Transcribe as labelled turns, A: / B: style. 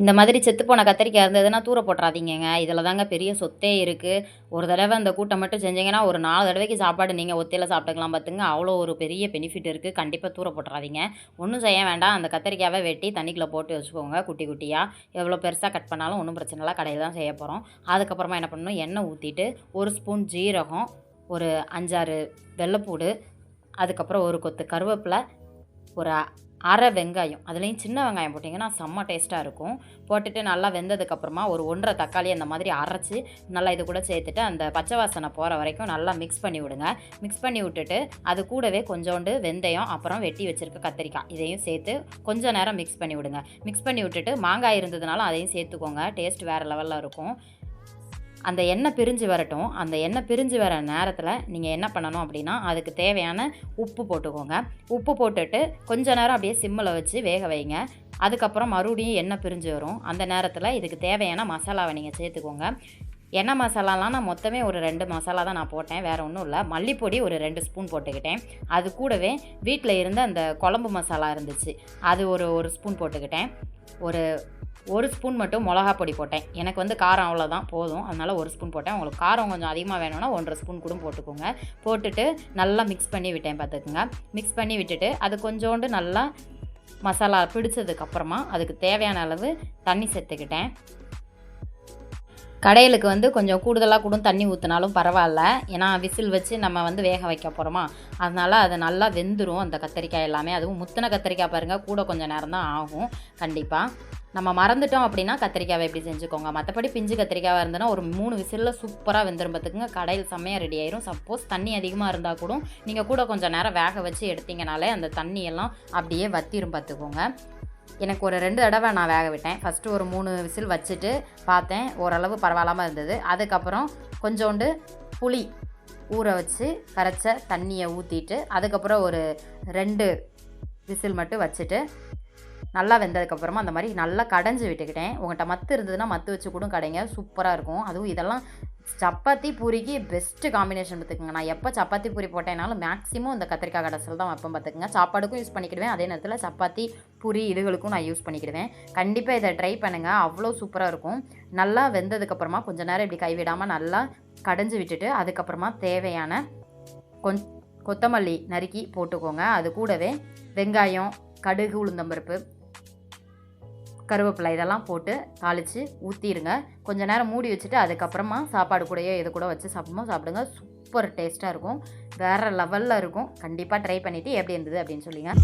A: இந்த மாதிரி செத்துப்போன கத்திரிக்காய் இருந்ததுன்னா தூர போட்டுறாதீங்கங்க. இதில் தாங்க பெரிய சொத்தே இருக்குது ஒரு தடவை அந்த கூட்டம் மட்டும் செஞ்சீங்கன்னா ஒரு நாலு தடவைக்கு சாப்பாடு நீங்கள் ஒத்தையில் சாப்பிட்டுக்கலாம் பார்த்துங்க அவ்வளோ ஒரு பெரிய பெனிஃபிட் இருக்குது கண்டிப்பாக தூர போட்டுறாதீங்க. ஒன்றும் செய்ய வேண்டாம். அந்த கத்திரிக்காவை வெட்டி தண்ணிக்குள்ளே போட்டு வச்சுக்கோங்க. குட்டி குட்டியாக எவ்வளோ பெருசாக கட் பண்ணாலும் ஒன்றும் பிரச்சனை இல்லை. கடையில் தான் செய்ய போகிறோம் அதுக்கப்புறமா என்ன பண்ணணும்? எண்ணெய் ஊற்றிட்டு ஒரு ஸ்பூன் ஜீரகம் ஒரு அஞ்சாறு வெள்ளைப்பூடு அதுக்கப்புறம் ஒரு கொத்து கருவேப்பிலை ஒரு அரை வெங்காயம். அதுலேயும் சின்ன வெங்காயம் போட்டிங்கன்னா செம்ம டேஸ்ட்டாக இருக்கும். போட்டுட்டு நல்லா வெந்ததுக்கப்புறமா ஒரு ஒன்றரை தக்காளி அந்த மாதிரி அரைச்சி நல்லா இது கூட சேர்த்துட்டு அந்த பச்சை வாசனை போகிற வரைக்கும் நல்லா மிக்ஸ் பண்ணி விடுங்க. மிக்ஸ் பண்ணி விட்டுட்டு அது கூடவே கொஞ்சோண்டு வெந்தயம் அப்புறம் வெட்டி வச்சுருக்க கத்திரிக்காய் இதையும் சேர்த்து கொஞ்சம் நேரம் மிக்ஸ் பண்ணி விடுங்க. மிக்ஸ் பண்ணி விட்டுட்டு மாங்காய் இருந்ததுனால அதையும் சேர்த்துக்கோங்க. டேஸ்ட் வேறு லெவலில் இருக்கும். அந்த எண்ணெய் பிரிஞ்சு வரட்டும். அந்த எண்ணெய் பிரிஞ்சு வர நேரத்தில் நீங்கள் என்ன பண்ணணும் அப்படின்னா அதுக்கு தேவையான உப்பு போட்டுக்கோங்க. உப்பு போட்டுட்டு கொஞ்ச நேரம் அப்படியே சிம்மில் வச்சு வேக வைங்க. அதுக்கப்புறம் மறுபடியும் எண்ணெய் பிரிஞ்சு வரும். அந்த நேரத்தில் இதுக்கு தேவையான மசாலாவை நீங்கள் சேர்த்துக்கோங்க. எண்ணெய் மசாலாலாம் நான் மொத்தமே ஒரு ரெண்டு மசாலா தான் நான் போட்டேன் வேறு ஒன்றும் இல்லை. மல்லிப்பொடி ஒரு ரெண்டு ஸ்பூன் போட்டுக்கிட்டேன். அது கூடவே வீட்டில் இருந்த அந்த குழம்பு மசாலா இருந்துச்சு அது ஒரு ஒரு ஸ்பூன் போட்டுக்கிட்டேன். ஒரு ஒரு ஸ்பூன் மட்டும் மிளகா பொடி போட்டேன். எனக்கு வந்து காரம் அவ்வளோதான் போதும். அதனால் ஒரு ஸ்பூன் போட்டேன். உங்களுக்கு காரம் கொஞ்சம் அதிகமாக வேணும்னா ஒன்றரை ஸ்பூன் கூட போட்டுக்கோங்க. போட்டுட்டு நல்லா மிக்ஸ் பண்ணி விட்டேன் பார்த்துக்குங்க. மிக்ஸ் பண்ணி விட்டுட்டு அது கொஞ்சோண்டு நல்லா மசாலா பிடிச்சதுக்கப்புறமா அதுக்கு தேவையான அளவு தண்ணி சேர்த்துக்கிட்டேன். கடையிலுக்கு வந்து கொஞ்சம் கூடுதலாக கூட தண்ணி ஊற்றினாலும் பரவாயில்ல. ஏன்னா விசில் வச்சு நம்ம வந்து வேக வைக்க போகிறோமா அதனால் அது நல்லா வெந்துடும் அந்த கத்திரிக்காய் எல்லாமே. அதுவும் முத்தின கத்திரிக்காய் பாருங்கள் கூட கொஞ்சம் நேரம் தான் ஆகும். கண்டிப்பாக நம்ம மறந்துட்டோம் அப்படின்னா கத்திரிக்காவை எப்படி செஞ்சுக்கோங்க? மற்றபடி பிஞ்சு கத்திரிக்காவாக இருந்ததுன்னா ஒரு மூணு விசிலில் சூப்பராக வெந்துடும் பார்த்துக்குங்க கடையில் செம்மையாக ரெடி ஆயிரும். சப்போஸ் தண்ணி அதிகமாக இருந்தால் கூட நீங்கள் கூட கொஞ்சம் நேரம் வேக வச்சு எடுத்தீங்கனாலே அந்த தண்ணியெல்லாம் அப்படியே வத்திரும் பார்த்துக்கோங்க. எனக்கு ஒரு ரெண்டு தடவை நான் வேக விட்டேன். ஃபஸ்ட்டு ஒரு மூணு விசில் வச்சுட்டு பார்த்தேன். ஓரளவு பரவாயில்லாமல் இருந்தது. அதுக்கப்புறம் கொஞ்சோண்டு புளி ஊற வச்சு கரைச்ச தண்ணியை ஊற்றிட்டு அதுக்கப்புறம் ஒரு ரெண்டு விசில் மட்டும் வச்சுட்டு நல்லா வெந்ததுக்கப்புறமா அந்த மாதிரி நல்லா கடைஞ்சி விட்டுக்கிட்டேன். உங்கள்கிட்ட மத்து இருந்ததுன்னா மத்து வச்சு கூட கடைங்க. சூப்பராக இருக்கும். அதுவும் இதெல்லாம் சப்பாத்தி பூரிக்கு பெஸ்ட்டு காம்பினேஷன் பார்த்துக்குங்க. நான் எப்போ சப்பாத்தி பூரி போட்டேனாலும் மேக்ஸிமம் இந்த கத்திரிக்காய் கடைசியில் தான் வைப்பேன் பார்த்துக்குங்க. சாப்பாடுக்கும் யூஸ் பண்ணிக்கிடுவேன். அதே நேரத்தில் சப்பாத்தி பூரி இதுகளுக்கும் நான் யூஸ் பண்ணிக்கிடுவேன். கண்டிப்பாக இதை ட்ரை பண்ணுங்கள் அவ்வளோ சூப்பராக இருக்கும். நல்லா வெந்ததுக்கப்புறமா கொஞ்ச நேரம் இப்படி கைவிடாமல் நல்லா கடைஞ்சி விட்டுட்டு அதுக்கப்புறமா தேவையான கொஞ் கொத்தமல்லி நறுக்கி போட்டுக்கோங்க. அது கூடவே வெங்காயம் கடுகு உளுந்தம்பருப்பு கருவேப்பிலை இதெல்லாம் போட்டு தாளித்து ஊற்றிடுங்க கொஞ்ச நேரம் மூடி வச்சுட்டு அதுக்கப்புறமா சாப்பாடு கூடயோ இது கூட வச்சு சாப்பிடுமோ சாப்பிடுங்க. சூப்பர் டேஸ்ட்டாக இருக்கும். வேறு லெவலில் இருக்கும். கண்டிப்பாக ட்ரை பண்ணிவிட்டு எப்படி இருந்தது அப்படின்னு சொல்லுங்கள்